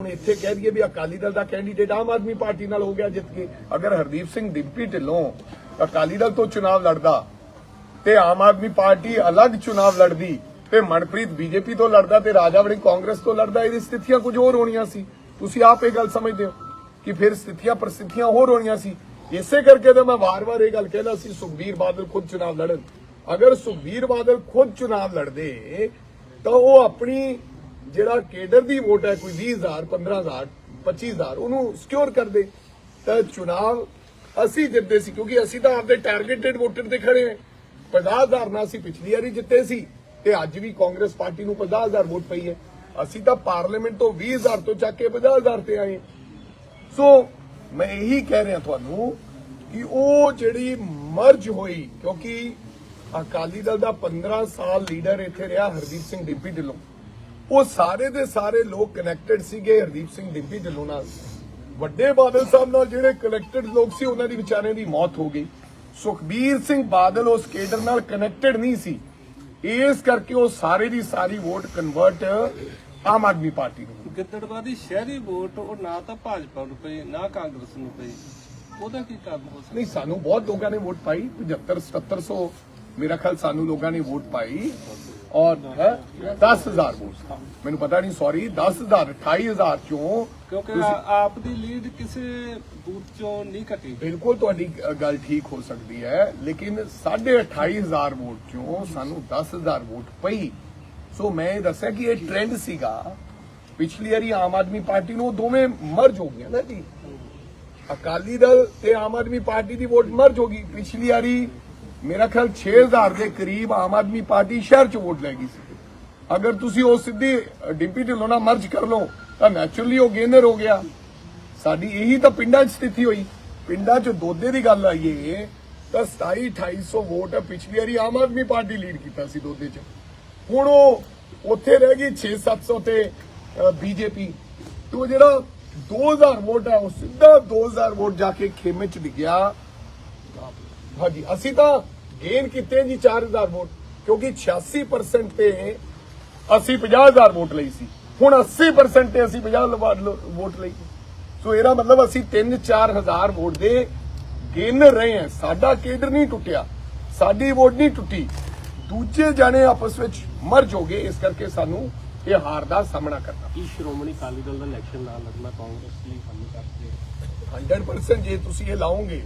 ਹੁਣ ਇੱਥੇ ਕਹਿ ਦਈਏ ਵੀ ਅਕਾਲੀ ਦਲ ਦਾ ਕੈਂਡੀਡੇਟ ਆਮ ਆਦਮੀ ਪਾਰਟੀ ਨਾਲ ਹੋ ਗਿਆ, ਜਿੱਤ ਕੇ। ਅਗਰ ਹਰਦੀਪ ਸਿੰਘ ਡਿੰਪੀ ਢਿੱਲੋਂ ਅਕਾਲੀ ਦਲ ਤੋਂ ਚੁਣਾਵ ਲੜਦਾ ਤੇ ਆਮ ਆਦਮੀ ਪਾਰਟੀ ਅਲੱਗ ਚੁਣਾਵ ਲੜਦੀ ਤੇ ਮਨਪ੍ਰੀਤ ਬੀਜੇਪੀ ਤੋਂ ਲੜਦਾ ਤੇ ਰਾਜਾ ਵੜਿੰਗ ਕਾਂਗਰਸ ਤੋਂ ਲੜਦਾ, ਇਹਦੀ ਸਥਿਤੀਆਂ ਕੁਝ ਹੋਰ ਹੋਣੀਆਂ ਸੀ। ਤੁਸੀਂ ਆਪ ਇਹ ਗੱਲ ਸਮਝਦੇ ਹੋ ਕਿ ਫਿਰ ਸਥਿਤੀਆਂ ਪ੍ਰਸਥਿਤੀਆਂ ਹੋਰ ਹੋਣੀਆਂ ਸੀ। ਇਸੇ ਕਰਕੇ ਤਾਂ ਮੈਂ ਵਾਰ-ਵਾਰ ਇਹ ਗੱਲ ਕਹਿੰਦਾ ਸੀ, ਸੁਖਬੀਰ ਬਾਦਲ ਖੁਦ ਚੁਣਾਵ ਲੜਨ। ਅਗਰ ਸੁਖਬੀਰ ਬਾਦਲ ਖੁਦ ਚੁਣਾਵ ਲੜਦੇ, ਤਾਂ ਉਹ ਆਪਣੀ ਜਿਹੜਾ ਕੇਡਰ ਦੀ ਵੋਟ ਹੈ, ਕੋਈ 20000 15000 25000 ਉਹਨੂੰ ਸਿਕਿਉਰ ਕਰਦੇ ਤਾਂ ਚੁਣਾਵ ਅਸੀਂ ਜਿੱਤੇ ਸੀ, ਕਿਉਂਕਿ ਅਸੀਂ ਤਾਂ ਆਪਦੇ ਟਾਰਗੇਟਡ ਵੋਟਰ ਤੇ ਖੜੇ ਹਾਂ। 50000 ਨਾਲ ਅਸੀਂ ਪਿਛਲੀ ਵਾਰੀ ਜਿੱਤੇ ਸੀ ਤੇ ਅੱਜ ਵੀ ਕਾਂਗਰਸ ਪਾਰਟੀ ਨੂੰ 50000 ਵੋਟ ਪਈ ਹੈ। ਅਸੀਂ ਤਾਂ ਪਾਰਲੀਮੈਂਟ ਤੋਂ 20000 ਤੋਂ ਚੱਕ ਕੇ 50000 ਤੇ ਆਏ ਸੋ ਮੈਂ ਇਹੀ ਕਹਿ ਰਿਹਾ ਤੁਹਾਨੂੰ ਕਿ ਉਹ ਜਿਹੜੀ ਮਰਜ ਹੋਈ, ਕਿਉਂਕਿ ਅਕਾਲੀ ਦਲ ਦਾ 15 ਸਾਲ ਲੀਡਰ ਇੱਥੇ ਰਿਹਾ, ਹਰਦੀਪ ਸਿੰਘ ਡਿੰਪੀ ਢਿੱਲੋਂ। ਉਹ ਸਾਰੇ ਦੇ ਸਾਰੇ ਲੋਕ ਕਨੈਕਟਡ ਸੀਗੇ ਹਰਦੀਪ ਸਿੰਘ ਡਿੰਪੀ ਢਿੱਲੋਂ ਨਾਲ। ਵੱਡੇ ਬਾਦਲ ਸਾਹਿਬ ਨਾਲ ਜਿਹੜੇ ਕਨੈਕਟਡ ਲੋਕ ਸੀ ਉਹਨਾਂ ਦੀ ਵਿਚਾਰਿਆਂ ਦੀ ਮੌਤ ਹੋ ਗਈ। ਸੁਖਬੀਰ ਸਿੰਘ ਬਾਦਲ ਉਸ ਕੇਡਰ ਨਾਲ ਕਨੈਕਟਡ ਨਹੀਂ ਸੀ। ਇਸ ਕਰਕੇ ਉਹ ਸਾਰੇ ਦੀ ਸਾਰੀ vote convert Aam Aadmi party ਨੂੰ ਗਿੱਦੜਵਾ ਦੀ ਸ਼ਹਿਰੀ ਵੋਟ ਉਹ ਨਾ ਤਾਂ ਭਾਜਪਾ ਨੂੰ ਪਈ ਨਾ ਕਾਂਗਰਸ ਨੂੰ ਪਈ। ਉਹਦਾ ਕੀ ਕਾਰਨ ਹੋ ਸਕਦਾ? ਨਹੀਂ ਸਾਨੂੰ ਬਹੁਤ ਲੋਕਾਂ ਨੇ ਵੋਟ ਪਾਈ 75 7700 ਮੇਰਾ ਖਿਆਲ ਸਾਨੂੰ ਲੋਕਾਂ ਨੇ ਵੋਟ ਪਾਈ। ਔਰ ਹੈ 10000 ਵੋਟ ਮੈਨੂੰ ਪਤਾ ਨਹੀਂ ਸੌਰੀ 10000 28000 ਚੋਂ ਕਿਉਂਕਿ ਆਪ ਦੀ ਲੀਡ ਕਿਸੇ ਬੂਥ ਚੋਂ ਨਹੀਂ ਘਟੀ। ਬਿਲਕੁਲ ਤੁਹਾਡੀ ਗੱਲ ਠੀਕ ਹੋ ਸਕਦੀ ਹੈ ਲੇਕਿਨ 28500 ਵੋਟ ਚੋਂ ਸਾਨੂੰ 10000 ਵੋਟ ਪਈ। ਸੋ ਮੈਂ ਇਹ ਦੱਸਿਆ ਕਿ ਇਹ ਟ੍ਰੈਂਡ ਸੀਗਾ। ਪਿਛਲੀ ਵਾਰੀ ਆਮ ਆਦਮੀ ਪਾਰਟੀ ਨੂੰ ਦੋਵੇਂ ਮਰਜ ਹੋ ਗਈਆਂ ਨਾ ਜੀ। ਅਕਾਲੀ ਦਲ ਤੇ ਆਮ ਆਦਮੀ ਪਾਰਟੀ ਦੀ ਵੋਟ ਮਰਜ ਹੋ ਗਈ। ਪਿਛਲੀ ਵਾਰੀ ਮੇਰਾ ਖਿਆਲ 6000 ਦੇ ਕਰੀਬ ਆਮ ਆਦਮੀ ਪਾਰਟੀ ਸ਼ਹਿਰ ਚ ਵੋਟ ਲੈ ਗਈ ਸੀ ਅਗਰ ਤੁਸੀਂ ਉਹ ਸਿੱਧੀ ਡਿੰਪੀ ਢਿੱਲੋਂ ਨਾਲ ਮਰਜ ਕਰ ਲਓ ਤਾਂ ਨੈਚੁਰਲੀ ਉਹ ਗੇਨਰ ਹੋ ਗਿਆ ਸਾਡੀ ਇਹੀ ਤਾਂ ਪਿੰਡਾਂ 'ਚ ਸਥਿਤੀ ਹੋਈ ਪਿੰਡਾਂ 'ਚ ਦੋਦੇ ਦੀ ਗੱਲ ਆਈਏ ਤਾਂ 27 2800 ਵੋਟ ਪਿਛਲੀ ਵਾਰੀ ਆਮ ਆਦਮੀ ਪਾਰਟੀ ਲੀਡ ਕੀਤਾ ਸੀ ਦੋਦੇ 'ਚ ਹੁਣ ਉਹ ਉੱਥੇ ਰਹਿ ਗਈ 6 700 ਤੇ ਬੀਜੇਪੀ ਤੋਂ ਜਿਹੜਾ 2000 ਵੋਟ ਹੈ ਉਹ ਸਿੱਧਾ 2000 ਵੋਟ ਜਾ ਕੇ ਖੇਮੇ 'ਚ ਡਿੱਗਿਆ ਹਾਂਜੀ ਅਸੀਂ ਤਾਂ ਗੇਨ ਕੀਤੇ ਜੀ 4000 ਵੋਟ ਕਿਉਂਕਿ 86% ਤੇ ਅਸੀਂ 50000 ਵੋਟ ਲਈ ਸੀ। ਹੁਣ 80% ਤੇ ਅਸੀਂ 50 ਲਵਾ- ਲ- ਵੋਟ ਲਈ। ਸੋ ਇਹਦਾ ਮਤਲਬ ਅਸੀਂ 3-4000 ਵੋਟ ਦੇ ਗੇਨ ਰਹੇ ਹਾਂ। ਸਾਡਾ ਕੇਡਰ ਨਹੀਂ ਟੁੱਟਿਆ ਸਾਡੀ ਵੋਟ ਨਹੀਂ ਟੁੱਟੀ। ਦੂਜੇ ਜਾਣੇ ਆਪਸ ਵਿੱਚ ਮਰਜ ਹੋ ਗਏ ਇਸ ਕਰਕੇ ਸਾਨੂੰ ਇਹ ਹਾਰ ਦਾ ਸਾਹਮਣਾ ਕਰਨਾ ਕੀ ਸ਼੍ਰੋਮਣੀ ਅਕਾਲੀ ਦਲ ਦਾ ਇਲੈਕਸ਼ਨ ਨਾ ਲੜਨਾ ਕਾਂਗਰਸ ਲਈ ਹੱਲ ਕਰਕੇ 100% ਜੇ ਤੁਸੀਂ ਇਹ ਲਾਓਗੇ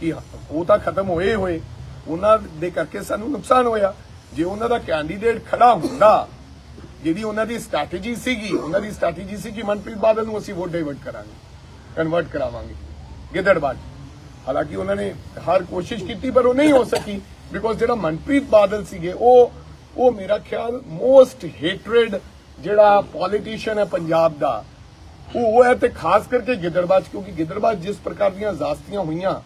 ਕਿ ਉਹ ਤਾਂ ਖਤਮ ਹੋਏ ਹੋਏ ਉਹਨਾਂ ਦੇ ਕਰਕੇ ਸਾਨੂੰ ਨੁਕਸਾਨ ਹੋਇਆ। ਜੇ ਉਹਨਾਂ ਦਾ ਕੈਂਡੀਡੇਟ ਖੜਾ ਹੁੰਦਾ ਜਿਹੜੀ ਉਹਨਾਂ ਦੀ ਸਟ੍ਰੈਟਜੀ ਸੀਗੀ ਉਹਨਾਂ ਦੀ ਸਟ੍ਰੈਟਜੀ ਸੀ ਕਿ ਮਨਪ੍ਰੀਤ ਬਾਦਲ ਨੂੰ ਅਸੀਂ ਵੋਟ ਡਾਈਵਰਟ ਕਰਾਂਗੇ ਕਨਵਰਟ ਕਰਾਵਾਂਗੇ ਗਿੱਦੜਬਾਦ ਹਾਲਾਂਕਿ ਉਹਨਾਂ ਨੇ ਹਰ ਕੋਸ਼ਿਸ਼ ਕੀਤੀ ਪਰ ਉਹ ਨਹੀਂ ਹੋ ਸਕੀ ਬਿਕੋਜ਼ ਜਿਹੜਾ ਮਨਪ੍ਰੀਤ ਬਾਦਲ ਸੀਗੇ ਉਹ ਉਹ ਮੇਰਾ ਖਿਆਲ ਮੋਸਟ ਹੇਟਰਡ ਜਿਹੜਾ ਪੋਲੀਟੀਸ਼ੀਅਨ ਹੈ ਪੰਜਾਬ ਦਾ ਉਹ ਹੈ ਤੇ ਖਾਸ ਕਰਕੇ ਗਿੱਦੜਬਾਦ 'ਚ, ਕਿਉਂਕਿ ਗਿੱਦੜਬਾਦ ਜਿਸ ਪ੍ਰਕਾਰ ਦੀਆਂ ਜ਼ਾਸਤੀਆਂ ਹੋਈਆਂ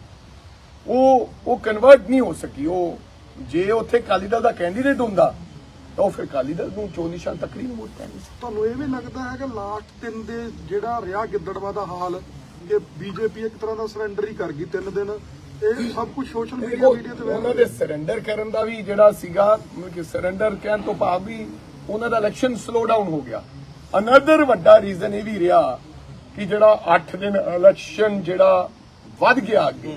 ਉਹ ਉਹ ਕਨਵਰਟ ਨਹੀਂ ਹੋ ਸਕੀ। ਉਹ ਜੇ ਉੱਥੇ ਅਕਾਲੀ ਦਲ ਦਾ ਕੈਂਡੀਡੇਟ ਹੁੰਦਾ ਤਾਂ ਉਹ ਫਿਰ ਅਕਾਲੀ ਦਲ ਨੂੰ ਚੋਣ ਨਿਸ਼ਾਨ ਤੱਕੜੀ ਨੂੰ ਵੋਟ ਪੈਣੀ ਸੀ ਤੁਹਾਨੂੰ ਇਹ ਵੀ ਲੱਗਦਾ ਹੈ ਕਿ ਲਾਸਟ ਤਿੰਨ ਦੇ ਜਿਹੜਾ ਰਿਹਾ ਗਿੱਦੜਵਾ ਦਾ ਹਾਲ ਕਿ ਬੀਜੇਪੀ ਇੱਕ ਤਰ੍ਹਾਂ ਦਾ ਸਰੈਂਡਰ ਹੀ ਕਰ ਗਈ ਤਿੰਨ ਦਿਨ। ਇਹ ਸਭ ਕੁਝ ਸੋਸ਼ਲ ਮੀਡੀਆ ਮੀਡੀਆ ਤੇ ਉਹਨਾਂ ਦੇ ਸਰੈਂਡਰ ਕਰਨ ਦਾ ਵੀ ਜਿਹੜਾ ਸੀਗਾ ਕਿ ਸਰੈਂਡਰ ਕਹਿਣ ਤੋਂ ਭਾਵ ਵੀ ਉਹਨਾਂ ਦਾ ਇਲੈਕਸ਼ਨ ਸਲੋ ਡਾਊਨ ਹੋ ਗਿਆ। ਅਨਦਰ ਵੱਡਾ ਰੀਜ਼ਨ ਇਹ ਵੀ ਰਿਹਾ ਕਿ ਜਿਹੜਾ 8 ਦਿਨ ਇਲੈਕਸ਼ਨ ਜਿਹੜਾ ਵੱਧ ਗਿਆ ਅੱਗੇ।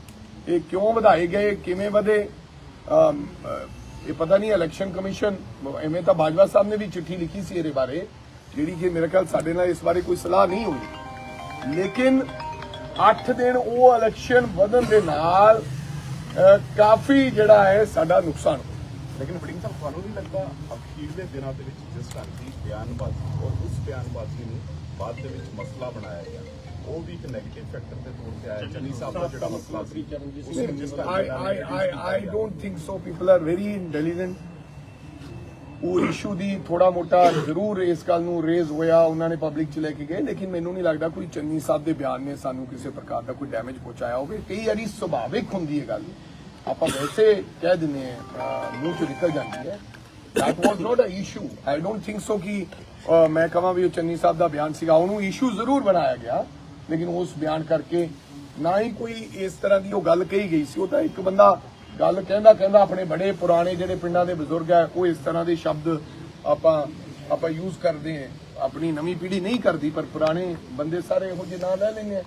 ਇਹ ਕਿਉਂ ਵਧਾਏ ਗਏ, ਕਿਵੇਂ ਵਧੇ? ਇਹ ਪਤਾ ਨਹੀਂ ਇਲੈਕਸ਼ਨ ਕਮਿਸ਼ਨ ਐਵੇਂ ਤਾਂ ਬਾਜਵਾ ਸਾਹਿਬ ਨੇ ਵੀ ਚਿੱਠੀ ਲਿਖੀ ਸੀ ਇਹਦੇ ਬਾਰੇ, ਜਿਹੜੀ ਕਿ ਮੇਰੇ ਖਿਆਲ ਸਾਡੇ ਨਾਲ ਇਸ ਬਾਰੇ ਕੋਈ ਸਲਾਹ ਨਹੀਂ ਹੋਈ। ਲੇਕਿਨ 8 ਦਿਨ ਉਹ ਇਲੈਕਸ਼ਨ ਵਧਣ ਦੇ ਨਾਲ ਕਾਫੀ ਜਿਹੜਾ ਹੈ ਸਾਡਾ ਨੁਕਸਾਨ ਹੋਇਆ। ਲੇਕਿਨ ਬੜਿੰਗ ਸਾਹਿਬ, ਤੁਹਾਨੂੰ ਨਹੀਂ ਲੱਗਦਾ ਅਖੀਰ ਦੇ ਦਿਨਾਂ ਦੇ ਵਿੱਚ ਜਿਸ ਢੰਗ ਦੀ ਬਿਆਨਬਾਜ਼ੀ ਔਰ ਉਸ ਬਿਆਨਬਾਜ਼ੀ ਨੂੰ ਬਾਅਦ ਦੇ ਵਿੱਚ ਮਸਲਾ ਬਣਾਇਆ ਗਿਆ ਉਹ ਵੀ ਇੱਕ 네ਗੇਟਿਵ ਫੈਕਟਰ ਦੇ ਤੌਰ ਤੇ ਆਇਆ ਚੰਨੀ ਸਾਹਿਬ ਦਾ ਜਿਹੜਾ ਮਸਲਾ ਸੀ। ਉਸ ਨੂੰ ਜਿਸ ਢੰਗ I, I, I, I don't think so. People are very intelligent. ਉਹ ਇਸ਼ੂ ਦੀ ਥੋੜਾ ਮੋਟਾ ਜ਼ਰੂਰ ਇਸ ਗੱਲ ਨੂੰ ਰੇਜ਼ ਹੋਇਆ ਉਹਨਾਂ ਨੇ ਪਬਲਿਕ ਚ ਲੈ ਕੇ ਗਏ ਲੇਕਿਨ ਮੈਨੂੰ ਨਹੀਂ ਲੱਗਦਾ ਕੋਈ ਚੰਨੀ ਸਾਹਿਬ ਦੇ ਬਿਆਨ ਨੇ ਸਾਨੂੰ ਕਿਸੇ ਪ੍ਰਕਾਰ ਦਾ ਕੋਈ ਡੈਮੇਜ ਪਹੁੰਚਾਇਆ ਹੋਵੇ। ਕਈ ਵਾਰੀ ਸੁਭਾਵਿਕ ਹੁੰਦੀ ਹੈ ਗੱਲ। ਆਪਾਂ ਵੈਸੇ ਕਹਿ ਦਿੰਦੇ ਆ ਅਹ ਮੂੰਹ ਚ ਨਿਕਲ ਜਾਂਦੀ ਹੈ। That was not a issue. I don't think so ਕਿ ਅਹ ਮੈਂ ਕਹਾਂ ਵੀ ਉਹ ਚੰਨੀ ਸਾਹਿਬ ਦਾ ਬਿਆਨ ਸੀਗਾ। ਉਹਨੂੰ ਇਸ਼ੂ ਜ਼ਰੂਰ ਬਣਾਇਆ ਗਿਆ। ਲੇਕਿਨ ਉਸ ਬਿਆਨ ਕਰਕੇ ਨਾ ਹੀ ਕੋਈ ਇਸ ਤਰ੍ਹਾਂ ਦੀ ਉਹ ਗੱਲ ਕਹੀ ਗਈ ਸੀ। ਉਹ ਤਾਂ ਇੱਕ ਬੰਦਾ ਗੱਲ ਕਹਿੰਦਾ ਕਹਿੰਦਾ ਆਪਣੇ ਬੜੇ ਪੁਰਾਣੇ ਜਿਹੜੇ ਪਿੰਡਾਂ ਦੇ ਬਜ਼ੁਰਗ ਹੈ ਉਹ ਇਸ ਤਰ੍ਹਾਂ ਦੇ ਸ਼ਬਦ ਆਪਾਂ ਆਪਾਂ ਯੂਜ਼ ਕਰਦੇ ਹਾਂ ਆਪਣੀ ਨਵੀਂ ਪੀੜ੍ਹੀ ਨਹੀਂ ਕਰਦੀ ਪਰ ਪੁਰਾਣੇ ਬੰਦੇ ਸਾਰੇ ਇਹੋ ਜਿਹੇ ਨਾਂ ਲੈ ਲੈਂਦੇ ਆ।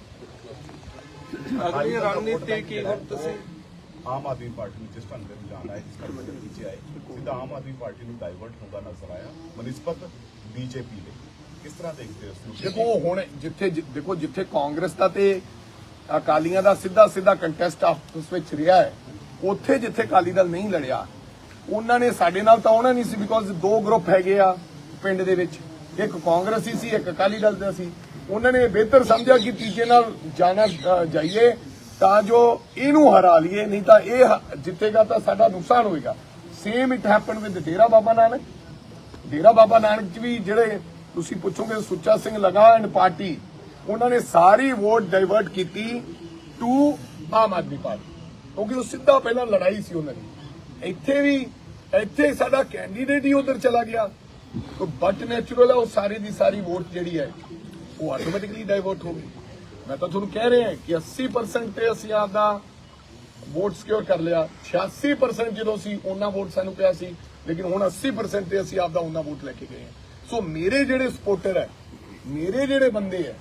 ਅਗਲੀ ਰਣਨੀਤੀ ਕੀ ਹੁਣ ਤੁਸੀਂ? ਆਮ ਆਦਮੀ ਪਾਰਟੀ ਨੂੰ ਜਿਸ ਢੰਗ ਦੇ ਰੁਝਾਨ ਆਏ ਜਿਸ ਕਰਕੇ ਨੀਚੇ ਆਏ। ਸਿੱਧਾ ਆਮ ਆਦਮੀ ਪਾਰਟੀ ਨੂੰ ਡਾਈਵਰਟ ਹੁੰਦਾ ਨਜ਼ਰ ਆਇਆ ਬਨਿਸਬਤ ਬੀਜੇਪੀ ਦੇ ਕਿਸ ਤਰ੍ਹਾਂ ਦੇਖਦੇ ਹੋ ਦੇਖੋ ਹੁਣ ਜਿੱਥੇ ਦੇਖੋ, ਜਿੱਥੇ ਕਾਂਗਰਸ ਦਾ ਤੇ ਅਕਾਲੀਆਂ ਦਾ ਸਿੱਧਾ ਸਿੱਧਾ ਕੰਟੈਸਟ ਆਪਸ ਵਿੱਚ ਰਿਹਾ ਹੈ, ਉੱਥੇ ਜਿੱਥੇ ਅਕਾਲੀ ਦਲ ਨਹੀਂ ਲੜਿਆ, ਉਹਨਾਂ ਨੇ ਸਾਡੇ ਨਾਲ ਤਾਂ ਆਉਣਾ ਨਹੀਂ ਸੀ ਬਿਕੋਜ਼ ਦੋ ਗਰੁੱਪ ਹੈਗੇ ਆ ਪਿੰਡ ਦੇ ਵਿੱਚ, ਇੱਕ ਕਾਂਗਰਸੀ ਸੀ, ਇੱਕ ਅਕਾਲੀ ਦਲ ਦਾ ਸੀ। ਉਹਨਾਂ ਨੇ ਬਿਹਤਰ ਸਮਝਿਆ ਕਿ ਤੀਜੇ ਨਾਲ ਜਾਣਾ ਜਾਈਏ ਤਾਂ ਜੋ ਇਹਨੂੰ ਹਰਾ ਲਈਏ, ਨਹੀਂ ਤਾਂ ਇਹ ਹ- ਜਿੱਤੇਗਾ ਤਾਂ ਸਾਡਾ ਨੁਕਸਾਨ ਹੋਏਗਾ। Same it happen with Dera Baba Nanak. Dera Baba Nanak ਵੀ ਜਿਹੜੇ ਤੁਸੀਂ ਪੁੱਛੋਗੇ ਸੁੱਚਾ ਸਿੰਘ ਲਗਾ ਐਂਡ ਪਾਰਟੀ, ਉਹਨਾਂ ਨੇ ਸਾਰੀ ਵੋਟ ਡਾਈਵਰਟ ਕੀਤੀ ਟੂ ਆਮ ਆਦਮੀ ਪਾਰਟੀ, ਕਿਉਂਕਿ ਉਹ ਸਿੱਧਾ ਪਹਿਲਾਂ ਲੜਾਈ ਸੀ ਉਹਨਾਂ ਦੀ। ਇੱਥੇ ਵੀ, ਇੱਥੇ ਸਾਡਾ ਕੈਂਡੀਡੇਟ ਹੀ ਉਧਰ ਚਲਾ ਗਿਆ। ਤਾਂ ਬਟ ਨੈਚੁਰਲ ਹੈ ਉਹ ਸਾਰੀ ਦੀ ਸਾਰੀ ਵੋਟ ਜਿਹੜੀ ਹੈ, ਉਹ ਆਟੋਮੈਟਿਕਲੀ ਡਾਈਵਰਟ ਹੋ ਗਈ। ਮੈਂ ਤਾਂ ਤੁਹਾਨੂੰ ਕਹਿ ਰਿਹਾ ਕਿ 80% ਤੇ ਅਸੀਂ ਆਪਦਾ ਵੋਟ ਸਿਕਿਉਰ ਕਰ ਲਿਆ। 86% ਜਦੋਂ ਸੀ, ਉਹਨਾਂ ਵੋਟ ਸਾਨੂੰ ਪਿਆ ਸੀ, ਲੇਕਿਨ ਹੁਣ 80% ਤੇ ਅਸੀਂ ਆਪਦਾ ਉਹਨਾਂ ਵੋਟ ਲੈ ਕੇ ਗਏ ਹਾਂ। ਸੋ ਮੇਰੇ ਜਿਹੜੇ ਸਪੋਰਟਰ ਹੈ ਮੇਰੇ ਜਿਹੜੇ ਬੰਦੇ ਹੈ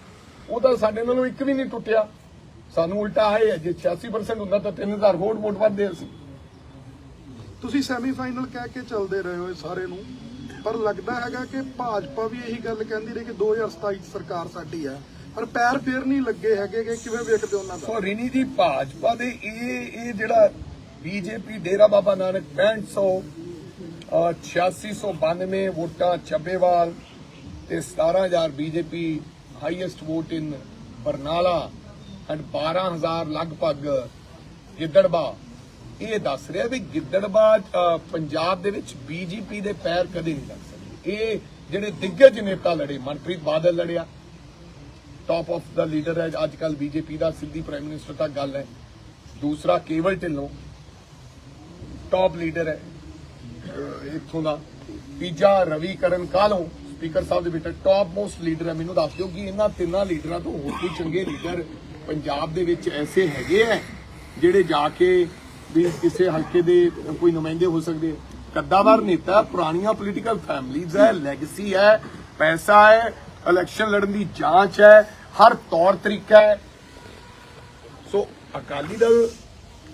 ਉਹ ਤਾਂ ਸਾਡੇ ਨਾਲੋਂ ਇੱਕ ਵੀ ਨਹੀਂ ਟੁੱਟਿਆ। ਸਾਨੂੰ ਉਲਟਾ ਹੈ ਜੇ 86% ਹੁੰਦਾ ਤਾਂ 3000 ਵੋਟ ਵੋਟ ਵੱਧਦੇ ਅਸੀਂ। ਤੁਸੀਂ ਸੈਮੀਫਾਈਨਲ ਕਹਿ ਕੇ ਚੱਲਦੇ ਰਹੇ ਹੋ ਸਾਰੇ ਨੂੰ ਪਰ ਲੱਗਦਾ ਹੈਗਾ ਕਿ ਭਾਜਪਾ ਵੀ ਇਹੀ ਗੱਲ ਕਹਿੰਦੀ ਰਹੀ ਕਿ 2027 ਚ ਸਰਕਾਰ ਸਾਡੀ ਹੈ ਪਰ ਪੈਰ ਫੇਰ ਨਹੀਂ ਲੱਗੇ ਹੈਗੇ ਕਿ ਕਿਵੇਂ ਵੇਖਦੇ ਉਹਨਾਂ ਦਾ। ਸੋ ਰਿਨੀ ਜੀ ਭਾਜਪਾ ਦੇ ਇਹ ਇਹ ਜਿਹੜਾ ਬੀਜੇਪੀ ਡੇਰਾ ਬਾਬਾ ਨਾਨਕ 6500 ਅਹ 8692 ਵੋਟਾਂ ਚੱਬੇਵਾਲ ਤੇ 17000 BJP highest vote in Barnala and 12000 ਲਗਭਗ ਗਿੱਦੜਬਾ। ਇਹ ਦੱਸ ਰਿਹਾ ਵੀ ਗਿੱਦੜਬਾ ਪੰਜਾਬ ਦੇ ਵਿੱਚ ਬੀਜੇਪੀ ਦੇ ਪੈਰ ਕਦੇ ਨਹੀਂ ਲੱਗ ਸਕਦੇ ਇਹ ਜਿਹੜੇ ਦਿੱਗਜ ਨੇਤਾ ਲੜੇ, ਮਨਪ੍ਰੀਤ ਬਾਦਲ ਲੜਿਆ। ਟਾਪ ਆਫ ਦਾ ਲੀਡਰ ਹੈ ਅੱਜ ਕੱਲ ਬੀਜੇਪੀ ਦਾ, ਸਿੱਧੀ ਪ੍ਰਾਈਮ ਮਿਨਿਸਟਰ ਤੱਕ ਗੱਲ ਹੈ। ਦੂਸਰਾ ਕੇਵਲ ਢਿੱਲੋਂ ਟਾਪ ਲੀਡਰ ਹੈ। ਇੱਥੋਂ ਦਾ ਤੀਜਾ ਰਵੀ ਕਰਨ ਕਾਲੋਂ ਸਪੀਕਰ ਸਾਹਿਬ ਦੇ ਬੇਟਾ ਟਾਪ ਮੋਸਟ ਲੀਡਰ ਹੈ, ਮੈਨੂੰ ਦੱਸ ਦਿਓ ਕਿ ਇਹਨਾਂ ਤਿੰਨਾਂ ਲੀਡਰਾਂ ਤੋਂ ਹੋਰ ਕੋਈ ਚੰਗੇ ਲੀਡਰ ਪੰਜਾਬ ਦੇ ਵਿੱਚ ਐਸੇ ਹੈਗੇ ਹੈ ਜਿਹੜੇ ਜਾ ਕੇ ਵੀ ਕਿਸੇ ਹਲਕੇ ਦੇ ਕੋਈ ਨੁਮਾਇੰਦੇ ਹੋ ਸਕਦੇ? ਕੱਦਾਵਰ ਨੇਤਾ, ਪੁਰਾਣੀਆਂ ਪੋਲੀਟੀਕਲ ਫੈਮਲੀਜ਼ ਹੈ ਲੈਗੇਸੀ ਹੈ ਪੈਸਾ ਹੈ ਇਲੈਕਸ਼ਨ ਲੜਨ ਦੀ ਜਾਂਚ ਹੈ ਹਰ ਤੌਰ ਤਰੀਕਾ ਹੈ ਸੋ ਅਕਾਲੀ ਦਲ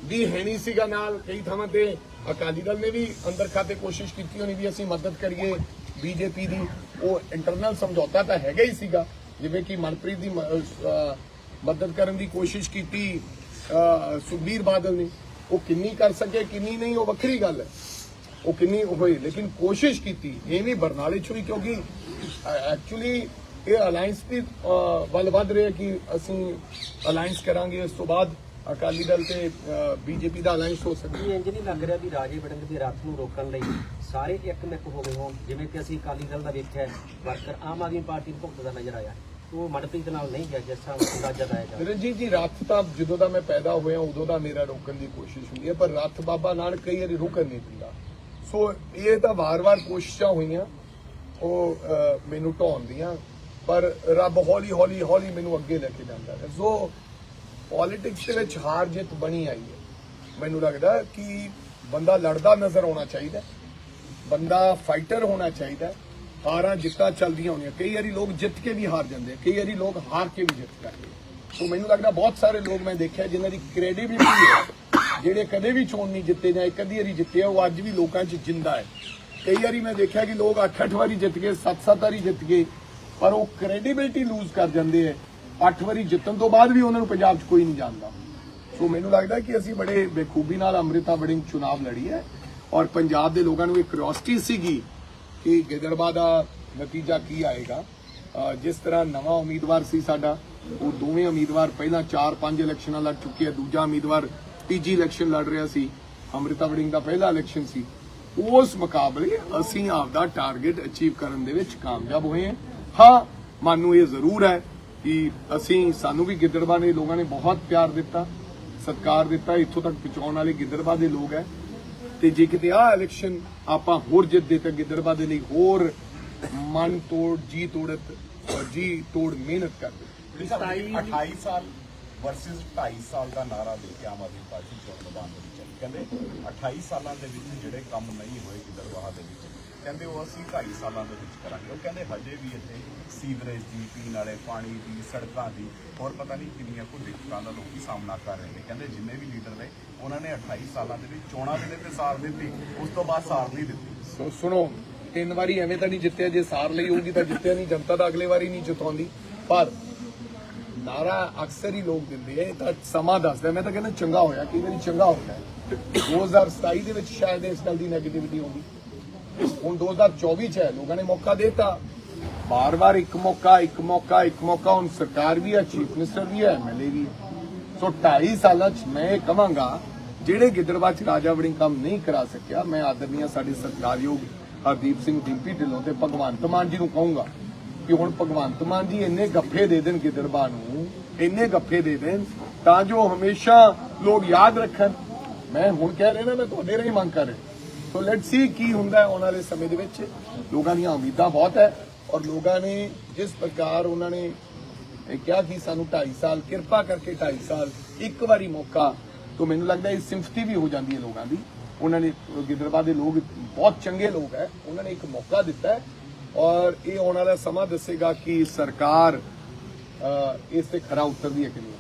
ਵੀ ਹੈ ਨਹੀਂ ਸੀਗਾ ਨਾਲ ਕਈ ਥਾਵਾਂ ਤੇ ਅਕਾਲੀ ਦਲ ਨੇ ਵੀ ਅੰਦਰ ਖਾਤੇ ਕੋਸ਼ਿਸ਼ ਕੀਤੀ ਹੋਣੀ ਵੀ ਅਸੀਂ ਮਦਦ ਕਰੀਏ ਬੀਜੇਪੀ ਦੀ। ਉਹ ਇੰਟਰਨਲ ਸਮਝੌਤਾ ਤਾਂ ਹੈਗਾ ਹੀ ਸੀਗਾ, ਜਿਵੇਂ ਕਿ ਮਨਪ੍ਰੀਤ ਦੀ ਮਦਦ ਕਰਨ ਦੀ ਕੋਸ਼ਿਸ਼ ਕੀਤੀ ਸੁਖਬੀਰ ਬਾਦਲ ਨੇ। ਉਹ ਕਿੰਨੀ ਕਰ ਸਕੇ, ਕਿੰਨੀ ਨਹੀਂ, ਉਹ ਵੱਖਰੀ ਗੱਲ ਹੈ। ਉਹ ਕਿੰਨੀ ਹੋਈ ਲੇਕਿਨ ਕੋਸ਼ਿਸ਼ ਕੀਤੀ ਇਹ ਵੀ ਬਰਨਾਲੇ ਚ ਹੋਈ ਕਿਉਂਕਿ ਐਕਚੁਅਲੀ ਇਹ ਅਲਾਈਅੰਸ ਦੀ ਵੱਲ ਵੱਧ ਰਿਹਾ ਕਿ ਅਸੀਂ ਅਲਾਈਅੰਸ ਕਰਾਂਗੇ, ਇਸ ਤੋਂ ਬਾਅਦ ਅਕਾਲੀ ਦਲ ਤੇ ਬੀਜੇਪੀ ਦਾ ਅਲਾਈਅੰਸ ਹੋ ਸਕਦਾ। ਇਹ ਇੰਜ ਨਹੀਂ ਲੱਗ ਰਿਹਾ ਵੀ ਰਾਜੇ ਵੜਿੰਗ ਦੀ ਰੱਥ ਨੂੰ ਰੋਕਣ ਲਈ ਸਾਰੇ ਇੱਕਮਿਕ ਹੋ ਗਏ ਹੋਣ। ਜਿਵੇਂ ਕਿ ਅਸੀਂ ਅਕਾਲੀ ਦਲ ਦਾ ਵੇਖਿਆ ਹੈ, ਵਰਕਰ ਆਮ ਆਦਮੀ ਪਾਰਟੀ ਨੂੰ ਭੁਗਤਦਾ ਨਜ਼ਰ ਆਇਆ। ਉਹ ਮਨਪ੍ਰੀਤ ਨਾਲ ਨਹੀਂ ਗਿਆ ਜਿਸ ਤਰ੍ਹਾਂ ਅੰਦਾਜ਼ਾ ਲਾਇਆ ਜਾ ਰਣਜੀਤ ਜੀ ਰੱਥ ਤਾਂ ਜਦੋਂ ਦਾ ਮੈਂ ਪੈਦਾ ਹੋਇਆ ਉਦੋਂ ਦਾ ਮੇਰਾ ਰੋਕਣ ਦੀ ਕੋਸ਼ਿਸ਼ ਹੁੰਦੀ ਹੈ ਪਰ ਰੱਥ ਬਾਬਾ ਨਾਨਕ ਕਈ ਵਾਰੀ ਰੁਕਣ ਨਹੀਂ ਦਿੰਦਾ। ਸੋ ਇਹ ਤਾਂ ਵਾਰ-ਵਾਰ ਕੋਸ਼ਿਸ਼ਾਂ ਹੋਈਆਂ ਉਹ ਮੈਨੂੰ ਢਾਉਣ ਦੀਆਂ ਪਰ ਰੱਬ ਹੌਲੀ ਹੌਲੀ ਹੌਲੀ ਮੈਨੂੰ ਅੱਗੇ ਲੈ ਕੇ ਜਾਂਦਾ ਹੈ ਸੋ ਪੋਲਿਟਿਕਸ ਦੇ ਵਿੱਚ ਹਾਰ ਜਿੱਤ ਬਣੀ ਆਈ ਹੈ। ਮੈਨੂੰ ਲੱਗਦਾ ਕਿ ਬੰਦਾ ਲੜਦਾ ਨਜ਼ਰ ਆਉਣਾ ਚਾਹੀਦਾ ਬੰਦਾ ਫਾਈਟਰ ਹੋਣਾ ਚਾਹੀਦਾ ਹਾਰਾਂ ਜਿੱਤਾਂ ਚੱਲਦੀਆਂ ਹੋਣੀਆਂ। ਕਈ ਵਾਰੀ ਲੋਕ ਜਿੱਤ ਕੇ ਵੀ ਹਾਰ ਜਾਂਦੇ ਕਈ ਵਾਰੀ ਲੋਕ ਹਾਰ ਕੇ ਵੀ ਜਿੱਤ ਕਰਦੇ ਸੋ ਮੈਨੂੰ ਲੱਗਦਾ ਬਹੁਤ ਸਾਰੇ ਲੋਕ ਮੈਂ ਦੇਖਿਆ ਜਿਨ੍ਹਾਂ ਦੀ ਕ੍ਰੈਡੀਬਿਲਿਟੀ ਹੈ, ਜਿਹੜੇ ਕਦੇ ਵੀ ਚੋਣ ਨਹੀਂ ਜਿੱਤੇ ਜਾਂ ਇੱਕ ਅੱਧੀ ਵਾਰੀ ਜਿੱਤੇ ਆ, ਉਹ ਅੱਜ ਵੀ ਲੋਕਾਂ 'ਚ ਜਿੰਦਾ ਹੈ। ਕਈ ਵਾਰੀ ਮੈਂ ਦੇਖਿਆ ਕਿ ਲੋਕ 8-8 ਵਾਰੀ ਜਿੱਤ ਗਏ 7-7 ਵਾਰੀ ਜਿੱਤ ਗਏ, ਪਰ ਉਹ ਕ੍ਰੈਡੀਬਿਲਿਟੀ ਲੂਜ਼ ਕਰ ਜਾਂਦੇ ਆ। 8 ਵਾਰੀ ਜਿੱਤਣ ਤੋਂ ਬਾਅਦ ਵੀ ਉਹਨਾਂ ਨੂੰ ਪੰਜਾਬ 'ਚ ਕੋਈ ਨਹੀਂ ਜਾਣਦਾ। ਸੋ ਮੈਨੂੰ ਲੱਗਦਾ ਕਿ ਅਸੀਂ ਬੜੇ ਬੇਖੂਬੀ ਨਾਲ ਅੰਮ੍ਰਿਤਾ ਵੜਿੰਗ ਚੁਣਾਵ ਲੜੀ ਹੈ ਔਰ ਪੰਜਾਬ ਦੇ ਲੋਕਾਂ ਨੂੰ ਇਹ ਕਿਉਰਿਓਸਿਟੀ ਸੀਗੀ ਕਿ ਗਿੱਦੜਬਾਹ ਦਾ ਨਤੀਜਾ ਕੀ ਆਏਗਾ। ਜਿਸ ਤਰ੍ਹਾਂ ਨਵਾਂ ਉਮੀਦਵਾਰ ਸੀ ਸਾਡਾ, ਉਹ ਦੋਵੇਂ ਉਮੀਦਵਾਰ ਪਹਿਲਾਂ 4-5 ਇਲੈਕਸ਼ਨਾਂ ਲੜ ਚੁੱਕੇ ਆ, ਦੂਜਾ ਉਮੀਦਵਾਰ ਤੀਜੀ ਇਲੈਕਸ਼ਨ ਲੜ ਰਿਹਾ ਸੀ, ਅੰਮ੍ਰਿਤਾ ਵੜਿੰਗ ਦਾ ਪਹਿਲਾ ਇਲੈਕਸ਼ਨ ਸੀ। ਉਸ ਮੁਕਾਬਲੇ ਅਸੀਂ ਆਪਦਾ ਟਾਰਗੇਟ ਅਚੀਵ ਕਰਨ ਦੇ ਵਿੱਚ ਕਾਮਯਾਬ ਹੋਏ ਹਾਂ। ਹਾਂ, ਮਨ ਨੂੰ ਇਹ ਜ਼ਰੂਰ ਹੈ ਕਿ ਅਸੀਂ, ਸਾਨੂੰ ਵੀ ਗਿੱਦੜਵਾ ਦੇ ਲੋਕਾਂ ਨੇ ਬਹੁਤ ਪਿਆਰ ਦਿੱਤਾ, ਸਤਿਕਾਰ ਦਿੱਤਾ, ਇੱਥੋਂ ਤੱਕ ਪਹੁੰਚਾਉਣ ਵਾਲੇ ਗਿੱਦੜਵਾ ਦੇ ਲੋਕ ਹੈ। ਤੇ ਜੇ ਕਿਤੇ ਆ ਇਲੈਕਸ਼ਨ ਆਪਾਂ ਹੋਰ ਜਿੱਤ ਦੇ ਤਾਂ ਗਿੱਦੜਵਾ ਦੇ ਲਈ ਹੋਰ ਮਨ ਤੋੜ, ਜੀ ਤੋੜਤ ਜੀ ਤੋੜ ਮਿਹਨਤ ਕਰਦੇ। 28 ਸਾਲ ਵਰਸਸ 2.5 ਸਾਲ ਦਾ ਨਾਰਾ ਦੇ ਕੇ ਆਮ ਆਦਮੀ ਪਾਰਟੀ ਚੋਣ ਮੈਦਾਨ ਦੇ ਵਿੱਚ ਕਹਿੰਦੇ 28 ਸਾਲਾਂ ਦੇ ਵਿੱਚ ਜਿਹੜੇ ਕੰਮ ਨਹੀਂ ਹੋਏ ਗਿੱਦੜਬਾਹਾ ਦੇ ਵਿੱਚ ਕਹਿੰਦੇ ਉਹ ਅਸੀਂ 2.5 ਸਾਲਾਂ ਦੇ ਵਿੱਚ ਕਰਾਂਗੇ। ਉਹ ਕਹਿੰਦੇ ਹਜੇ ਵੀ ਇੱਥੇ ਸੀਵਰੇਜ ਦੀ, ਪੀਣ ਵਾਲੇ ਪਾਣੀ ਦੀ, ਸੜਕਾਂ ਦੀ ਹੋਰ ਪਤਾ ਨਹੀਂ ਕਿੰਨੀਆਂ ਕੁ ਦਿੱਕਤਾਂ ਦਾ ਲੋਕੀ ਸਾਹਮਣਾ ਕਰ ਰਹੇ ਨੇ। ਕਹਿੰਦੇ ਜਿੰਨੇ ਵੀ ਲੀਡਰ ਨੇ, ਉਹਨਾਂ ਨੇ 28 ਸਾਲਾਂ ਦੇ ਵਿੱਚ ਚੋਣਾਂ ਵੇਲੇ ਤੇ ਸਾਰ ਦਿੱਤੀ। ਉਸ ਤੋਂ ਬਾਅਦ ਸਾਰ ਨਹੀਂ ਦਿੱਤੀ। ਸੁਣੋ, ਤਿੰਨ ਵਾਰੀ ਐਵੇਂ ਤਾਂ ਨਹੀਂ ਜਿੱਤਿਆ, ਜੇ ਸਾਰ ਲਈ ਹੋਊਗੀ ਤਾਂ ਜਿੱਤਿਆ ਨਹੀਂ, ਜਨਤਾ ਤਾਂ ਅਗਲੇ ਵਾਰੀ ਨਹੀਂ ਜਿਤਾਉਂਦੀ। ਪਰ ਨਾਰਾ ਅਕਸਰ ਹੀ ਲੋਕ ਦਿੰਦੇ ਆ ਤਾਂ ਸਮਾਂ ਦੱਸਦਾ। ਮੈਂ ਤਾਂ ਕਹਿੰਦਾ ਚੰਗਾ ਹੋਇਆ, ਕਈ ਵਾਰੀ ਚੰਗਾ ਹੁੰਦਾ। ਹੈ 2027 ਦੇ ਵਿੱਚ ਸ਼ਾਇਦ ਇਸ ਗੱਲ ਦੀ ਨੈਗੇਟਿਵਿਟੀ ਹੋਊਗੀ ਹੁਣ 2024 ਚ ਹੈ, ਲੋਕਾਂ ਨੇ ਮੌਕਾ ਦਿੱਤਾ। ਬਾਰ-ਬਾਰ ਇੱਕ ਮੌਕਾ ਇੱਕ ਮੌਕਾ ਇੱਕ ਮੌਕਾ, ਹੁਣ ਸਰਕਾਰ ਵੀ ਹੈ, ਚੀਫ ਮਿਨਿਸਟਰ ਵੀ ਹੈ ਐਮਐਲਏ ਵੀ ਸੋ 2.5 ਸਾਲਾਂ ਚ ਮੈਂ ਇਹ ਕਹਾਂਗਾ, ਜਿਹੜੇ ਗਿੱਦੜਬਾਹ ਚ ਰਾਜਾ ਵੜਿੰਗ ਕੰਮ ਨਹੀਂ ਕਰਾ ਸਕਿਆ, ਮੈਂ ਆਦਰਨੀਆ ਸਾਡੇ ਸਰਕਾਰਯੋਗ ਹਰਦੀਪ ਸਿੰਘ ਡਿੰਪੀ ਢਿੱਲੋਂ ਤੇ ਭਗਵੰਤ ਮਾਨ ਜੀ ਨੂੰ ਕਹੂੰਗਾ ਕਿ ਹੁਣ ਭਗਵੰਤ ਮਾਨ ਜੀ ਇੰਨੇ ਗੱਫੇ ਦੇ ਦੇਣ ਗਿੱਦੜਬਾਹ ਨੂੰ, ਇੰਨੇ ਗੱਫੇ ਦੇ ਦੇਣ, ਤਾਂ ਜੋ ਹਮੇਸ਼ਾ ਲੋਕ ਯਾਦ ਰੱਖਣ। ਮੈਂ ਹੁਣ ਕਹਿ ਰਿਹਾ ਨਾ, ਮੈਂ ਤੁਹਾਡੇ ਰਾਹੀਂ ਮੰਗ ਕਰ ਰਿਹਾ। ਸੋ ਲੈਟਸ ਸੀ ਕੀ ਹੁੰਦਾ ਆਉਣ ਵਾਲੇ ਸਮੇਂ ਦੇ ਵਿੱਚ। ਲੋਕਾਂ ਦੀਆਂ ਉਮੀਦਾਂ ਬਹੁਤ ਹੈ ਔਰ ਲੋਕਾਂ ਨੇ ਜਿਸ ਪ੍ਰਕਾਰ ਉਹਨਾਂ ਨੇ, ਇਹ ਕਿਹਾ ਕਿ ਸਾਨੂੰ 2.5 ਸਾਲ, ਕਿਰਪਾ ਕਰਕੇ 2.5 ਸਾਲ, ਇੱਕ ਵਾਰੀ ਮੌਕਾ ਤੋਂ ਮੈਨੂੰ ਲੱਗਦਾ ਇਹ ਸਿੰਪਥੀ ਵੀ ਹੋ ਜਾਂਦੀ ਹੈ ਲੋਕਾਂ ਦੀ। ਉਹਨਾਂ ਨੇ, ਗਿੱਦੜਬਾਹ ਦੇ ਲੋਕ ਬਹੁਤ ਚੰਗੇ ਲੋਕ ਹੈ, ਉਹਨਾਂ ਨੇ ਇੱਕ ਮੌਕਾ ਦਿੱਤਾ ਹੈ ਔਰ ਇਹ ਆਉਣ ਵਾਲਾ ਸਮਾਂ ਦੱਸੇਗਾ ਕਿ ਸਰਕਾਰ ਇਸ ਤੇ ਖਰਾ ਉਤਰਦੀ ਹੈ ਕਿ ਨਹੀਂ।